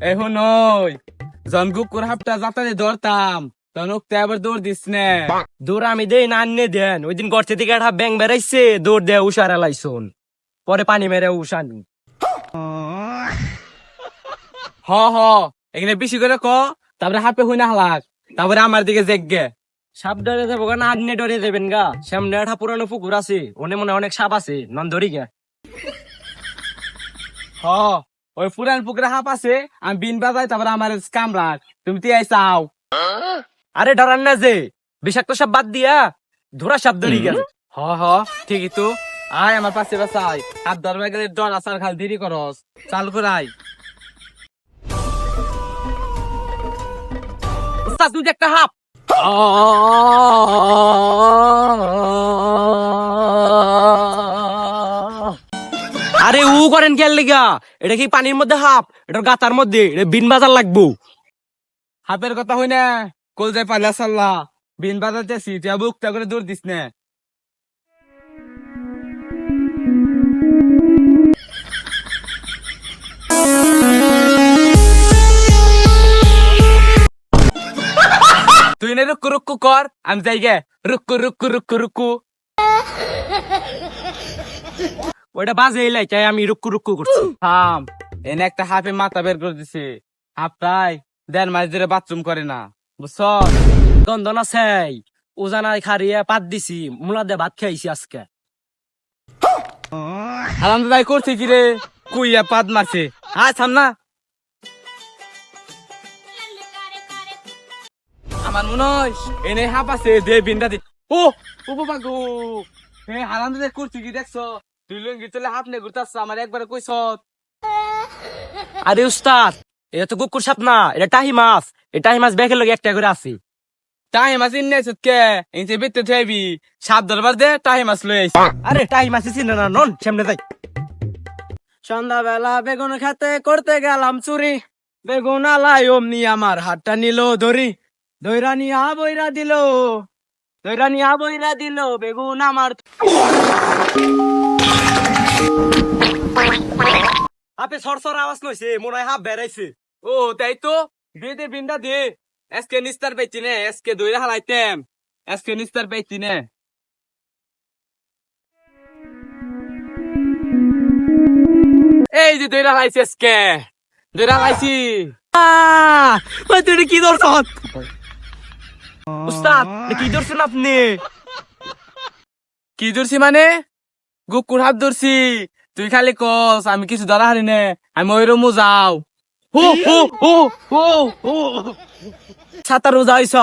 এখন ওই জন কুকুর হাপটা যাতারে ধরতাম। তখন উঠতে আবার দৌড় দিস না। দৌড় আমি দেই না আন্নে দেন। ওই দিন গর্তে থেকে একটা ব্যাং বেড়াইছে দৌড় দেয় উষার এলাইছুন পরে পানি মেরে উষানি। হ হ এখানে বেশি করে ক তারপরে হাপে হই না হালাক। তারপরে আমার দিকে জেগে। সাপ ডরে যাব না আন্নে ডরে দেবেন গা। সামনে একটা পুরানো পুকুর আছে ওনে মনে অনেক সাপ আছে নন ধরি গে। হ। ওই পুরান পুকুরে হাপ আছে আমি বিন বাজাই তারপরে আমার কাম রাখ তুমি তিয়াই চাও আরে ডরান না যে বিষাক্ত সাপ বাদ দিয়া ধরা সাপ ধরি গেছে হ হ ঠিকই তো। আয় আমার পাশে বাসাই হাত ধরবে গেলে ডর আসার খাল দেরি করস। চাল করাই একটা হাপ করেন কেন লিগা। এটা কি পানির মধ্যে হাফ? এটা গাতার মধ্যে। এটা বিন বাজার লাগবো। হাপের কথা হই না। কল যাই পাল্লা সাল্লা। বিন বাজাতেছি তুই বুকটা করে দূর দিস না। তুই না রুক্কু রুক্কু কর। আমি যাই গে। রুক্কু রুক্কু রুক্কু রুক্কু। ওইটা বাজে এলাই চাই আমি রুক্কু রুক্কু করছি। থাম, এনে একটা হাফে মাথা বের করে দিছে। হাফটাই দেড় মাস ধরে বাথরুম করে না, বুঝছ? গন্ধ না সেই, উজানায় খারিয়ে পাত দিছি, মুলা দিয়ে ভাত খাইছি আজকে। আরাম দাদাই করছে কি রে? কুইয়া পাদ মারছে। আয়, থাম না। আমার মনে হয় এনে হাফ আছে, দে বিন্দা দি ও ও বাবা গো। হে হারাম দাদাই করছে কি দেখছ? তুই লঙ্গি চলে হাফ নে ঘুরতাছ আমার একবার কইছ। আরে উস্তাদ এটা তো কুকুর সাপ না এটা টাহি মাছ। এই টাহি মাছ ব্যাগের লগে একটা করে আছে। টাইম মাছ ইন্নে কে? ইনতে বিতে থাইবি সাপ দরবার দে টাইম মাছ লই আইছি। আরে টাহি মাছ চিনে না নন সামনে যাই। সন্ধ্যাবেলা বেগুন খেতে করতে গেলাম চুরি। বেগুন আলাই অমনি আমার হাতটা নিল ধরি। দৈরা নিয়া বইরা দিল। দৈরা নিয়া বইরা দিল বেগুন আমার আপে সরসর আওয়াজ নইছে, মনে হয় হাফ বেড়াইছে। ও, তাই তো? দে দে বিন্দা দে এসকে নিস্তার পাইছি নে, এসকে দইরা হালাইতেম। এসকে নিস্তার পাইছি নে। এই যে দইরা হালাইছি এসকে। দইরা হালাইছি। ওই তুই কি ধরছ উস্তাদ, কি ধরছেন আপনি? কি ধরছি মানে? গুকুর হাত ধরছি। তুই খালি কস আমি কিছু ধরা হারি নে আমি ওই রুমু যাও। হু হু হু হু হু। ছাতা রোজা হইছ।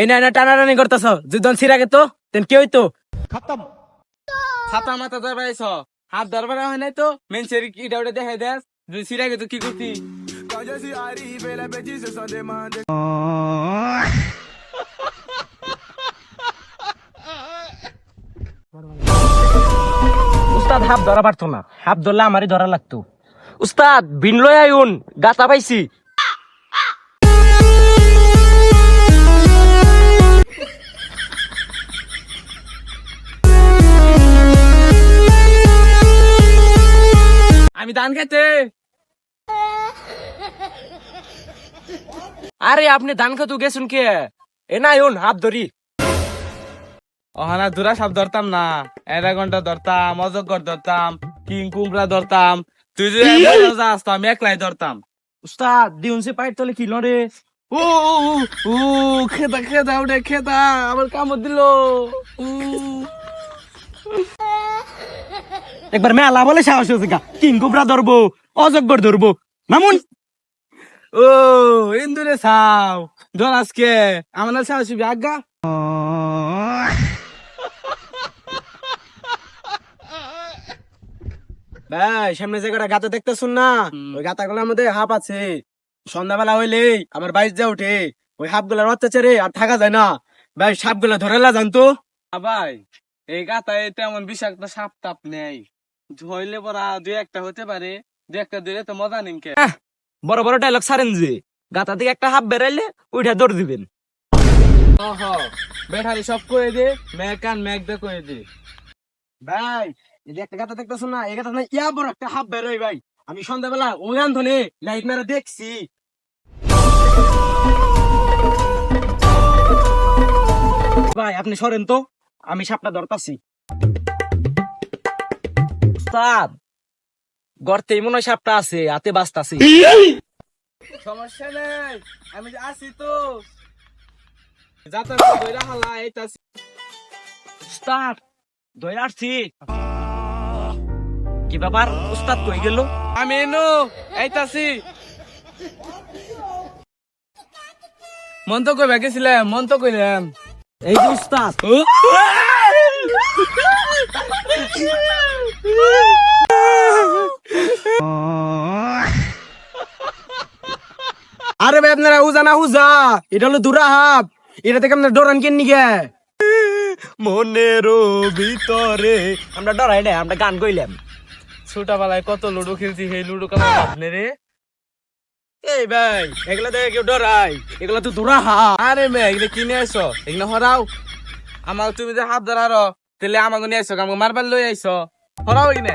এই না না টানাটানি করতেছ। যুদ্ধন সিরাগে তো তেন কি হইতো? ছাতা মাথা ধরবার আইছ হাত ধরবার হয় নাই তো? মেন সেরি কি ডাউটা দেখাই দেস। দুই সিরাগে তো কি করতি? উস্তাদ হাফ ধরা পারতো না। হাফ ধরলে আমারই ধরা লাগতো। উস্তাদ পাইছি। আমি ধান খেতে। আরে, আপনি ধান খাতু গেছুন কে? এ না আইউন, হাফ ধরি। ওহানা দুরা সাপ ধরতাম না এরাগন্টা ধরতাম অজগর ধরতাম কিং কুমড়া ধরতাম তুই যদি আমি একলাই ধরতাম। উস্তাদ দিউন সে পাইট তলে কি লড়ে? ও ও খেতা খেতা ওটা খেতা আমার কামড় দিল। একবার মেলা বলে সাহস হয়েছে গা। কিং কুবরা ধরবো অজগর ধরবো। মামুন! ও ইন্দুরে সাও ধর আজকে আমার সাহসি আজ্ঞা। ভাই সামনে জায়গাটা গাতে দেখতেছুন না। ওই গাতাগুলোর মধ্যে হাফ আছে। সন্ধ্যাবেলা হইলেই আমার বাইশ যা উঠে ওই হাফগুলার অত্যাচারে আর থাকা যায় না। ভাই সাপগুলা ধরে লা জানতো ভাই এই গাতায় তেমন বিষাক্ত সাপ টাপ নেই। ধরলে পরা দুই একটা হতে পারে। দুই একটা দিলে তো মজা নিন কে। বড় বড় ডায়লগ সারেন যে। গাতা থেকে একটা হাফ বেরাইলে ওইটা দৌড় দিবেন। বেঠারি সব করে দে মেকান মেক দে করে দে। ভাই আমি সন্ধ্যাবেলা ধরে লাইট দেখছি। ভাই, আপনি সরেন তো, আমি সাপটা ধরতাছি। গর্তেই মনে হয় সাপটা আছে, হাতে বাঁচতাছি। সমস্যা নেই, আমি আছি তো। যাতে দইরা হালা ধরে আসছি। কি ব্যাপার? উস্তাদ কই গেল? আমি এনো এইতাছি মন তো কইবা গেছিলাম মন তো কইলাম। এই যে উস্তাদ। আরে ভাই আপনারা উজা না উজা এটা হলো দুরা হাপ এটা থেকে আপনার ডরান কেন নিগে? মনেরও ভিতরে আমরা ডরাই না আমরা গান কইলাম। ছোটবেলায় কত লুডো খেলছি সেই লুডো খেলা ভাবনে রে। এই ভাই এগুলা দেখে কেউ ডরাই এগুলা তো দুরা হাপ আরে মে এগুলো কিনে আইছো এগুলো হরাও। আমার তুমি যে হাত ধরার তাহলে আমাকে নিয়ে আইছো আমাকে মারবার লই আইছো হরাও এগুলো।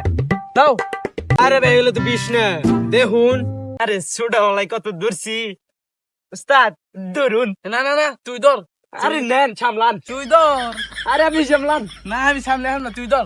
দাও আরে ভাই এগুলো তো বিষ না। দেখুন। আরে ছোটবেলায় কত দূরছি উস্তাদ ধরুন না না না তুই ধর আরে নেন সামলান। তুই ধর আরে আপনি সামলান না আমি এখন না তুই ধর